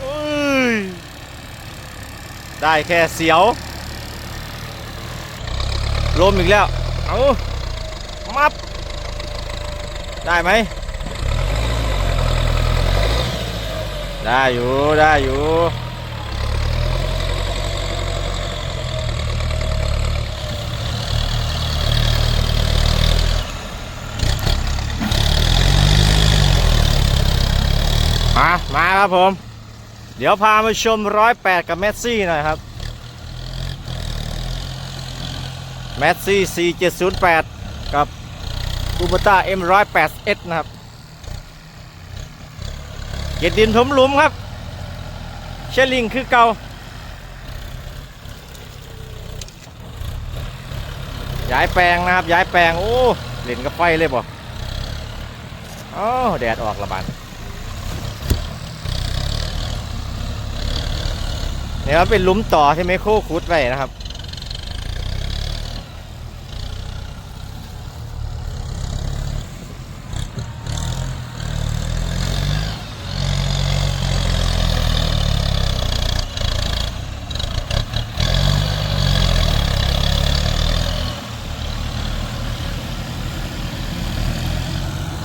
เอ้ยได้แค่เสียวลมอีกแล้ว เอามับ ได้ไหม ได้อยู่ ได้อยู่ มามาครับผม เดี๋ยวพามาชมร้อยแปดกับเมสซี่หน่อยครับเมสซี่ 4708 กับกูบต้า M108S นะครับ เกียรดินถมหลุมครับ เชลลิงคือเก่าย้ายแปลงนะครับ ย้ายแปลง โอ้ เล่นกับไฟเลยบ่อ๋อแดดออกละบาน เนี่ยครับเป็นลุมต่อที่ไมโครขุดไว้นะครับ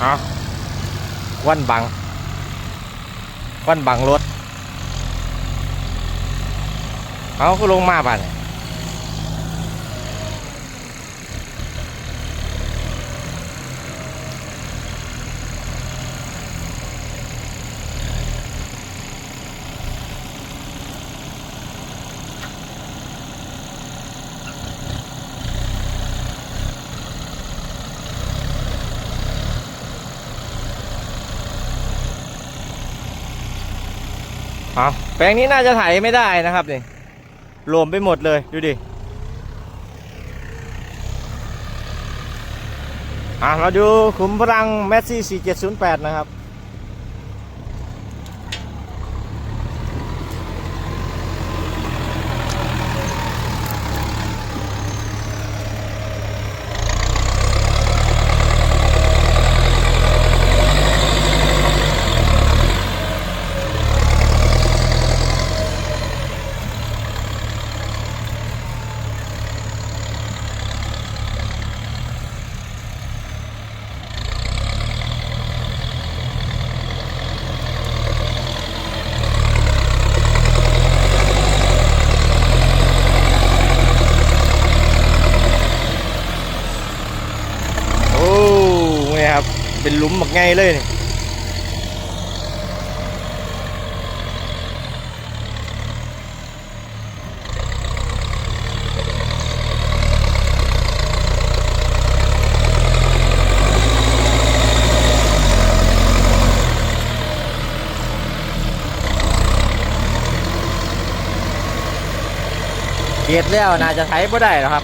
เอาควันบังควันบังรถ เอาก็ลงมาบ้านเอาแปลงนี้น่าจะไถไม่ได้นะครับนี่ รวมไปหมดเลยดูดิอะมาดูขุมพลังแมสซี่4708 นะครับ โอ้เนี่ยครับ เป็นหลุมแบบไงเลยนี่เกียดแล้วน่าจะไถบ่ได้หรอกครับ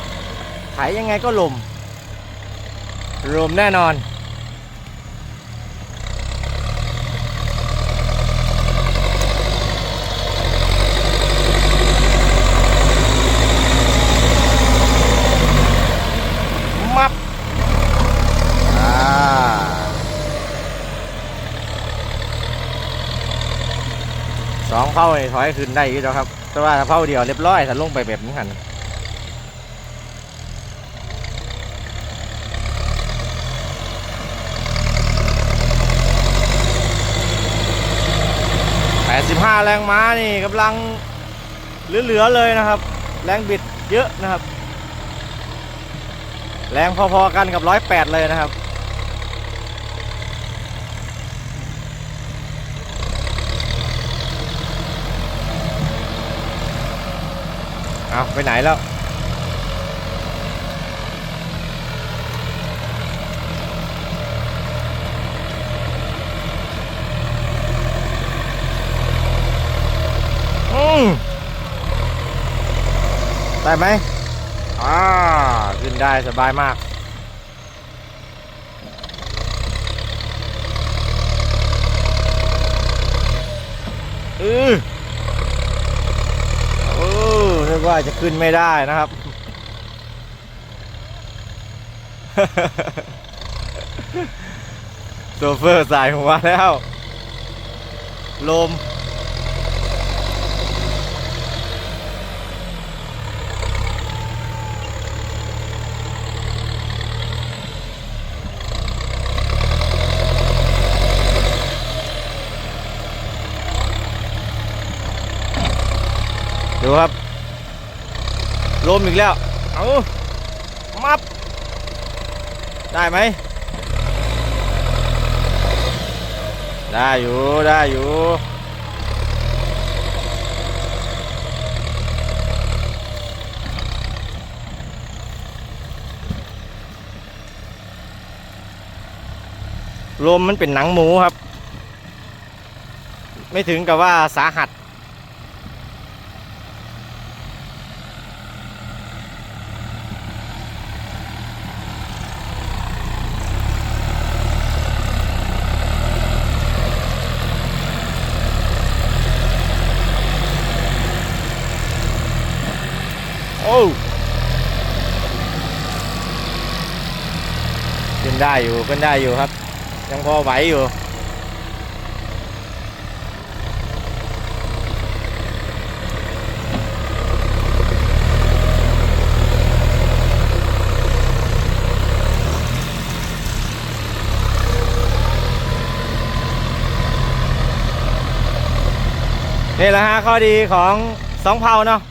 ไถยังไงก็ลมรวมแน่นอน องเผานี่ถอยขึ้นได้อยู่แล้วครับ แต่ว่าถ้าเผาเดียวเรียบร้อยถ้าลงไปแบบนี้หัน85แรงม้านี่กำลังเหลือๆเลยนะครับ แรงบิดเยอะนะครับ แรงพอๆกันกับ108เลยนะครับ เอาไปไหนแล้ว อืมได้ไหมอ่าขึ้นได้สบายมากอือโอ้นึก ว่าจะขึ้นไม่ได้นะครับ โซเฟอร์สายหัวแล้ว ลม ลมอีกแล้ว เอามับ ได้ไหม ได้อยู่ ได้อยู่ลมมันเป็นหนังหมูครับ ไม่ถึงกับว่าสาหัส โอ้ขึ้ นได้อยู่ขึ้นได้อยู่ครับ ยังพอไหวอยู่นี่แหละฮะข้อดีของสองเผาเนาะ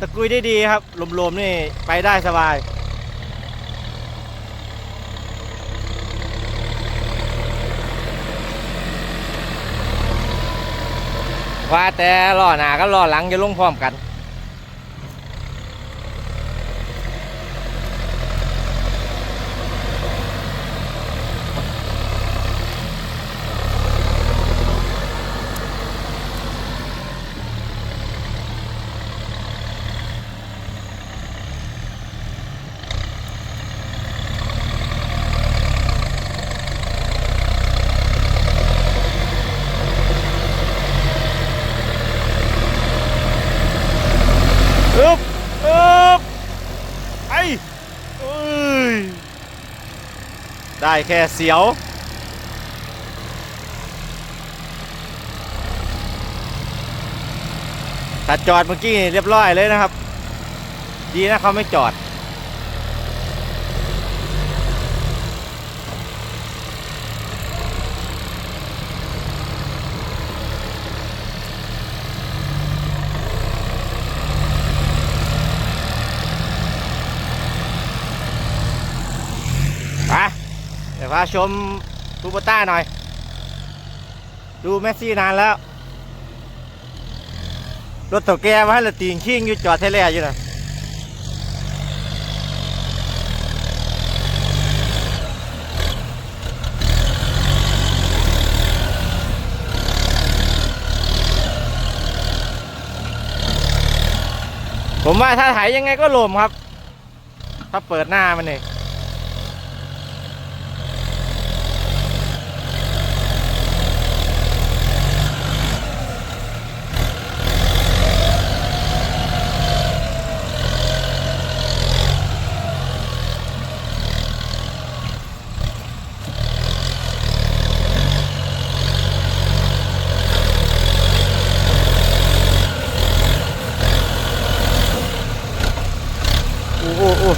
ตะกุยได้ดีครับรวมๆนี่ไปได้สบาย ว่าแต่ล้อหน้ากับล้อหลังจะลงพร้อมกัน อึบอึบไอ้เอ้ย ได้แค่เสียว ถ้าจอดเมื่อกี้เรียบร้อยเลยนะครับ ดีนะเขาไม่จอด ไป เดี๋ยวพาชมทูโบต้าหน่อย ดูแมสซี่นานแล้ว รถเถ่าแก่มาให้ละตีงชิงอยู่จอดเทเลอยู่นะผมว่าถ้าไถยังไงก็ลมครับ ถ้าเปิดหน้ามันเอง โอ้โอ้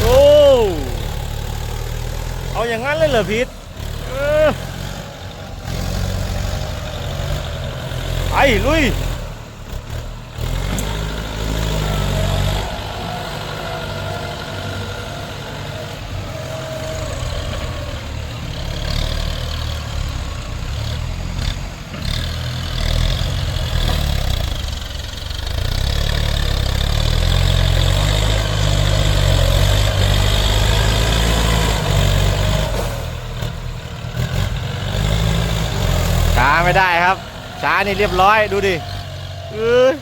โอ้โอ้เอย่างนั้นเลยเหรอพีทเออไปลุย ช้าไม่ได้ครับ ช้านี่เรียบร้อยดูดิเอ้ย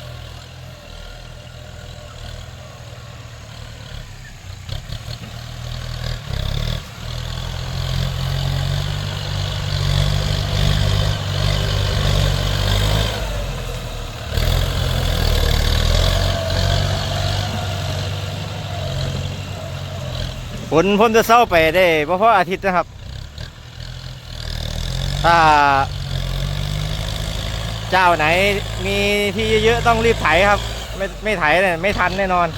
ฝนพ้นจะเศร้าไปได้เพราะเพราะอาทิตย์นะครับ ถ้า เจ้าไหนมีที่เยอะๆต้องรีบไถครับ ไม่ไม่ไถเนี่ยไม่ทันแน่นอน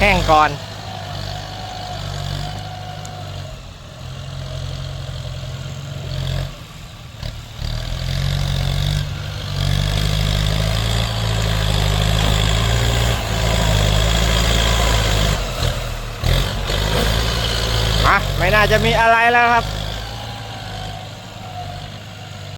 แห้งก่อนอะไม่น่าจะมีอะไรแล้วครับ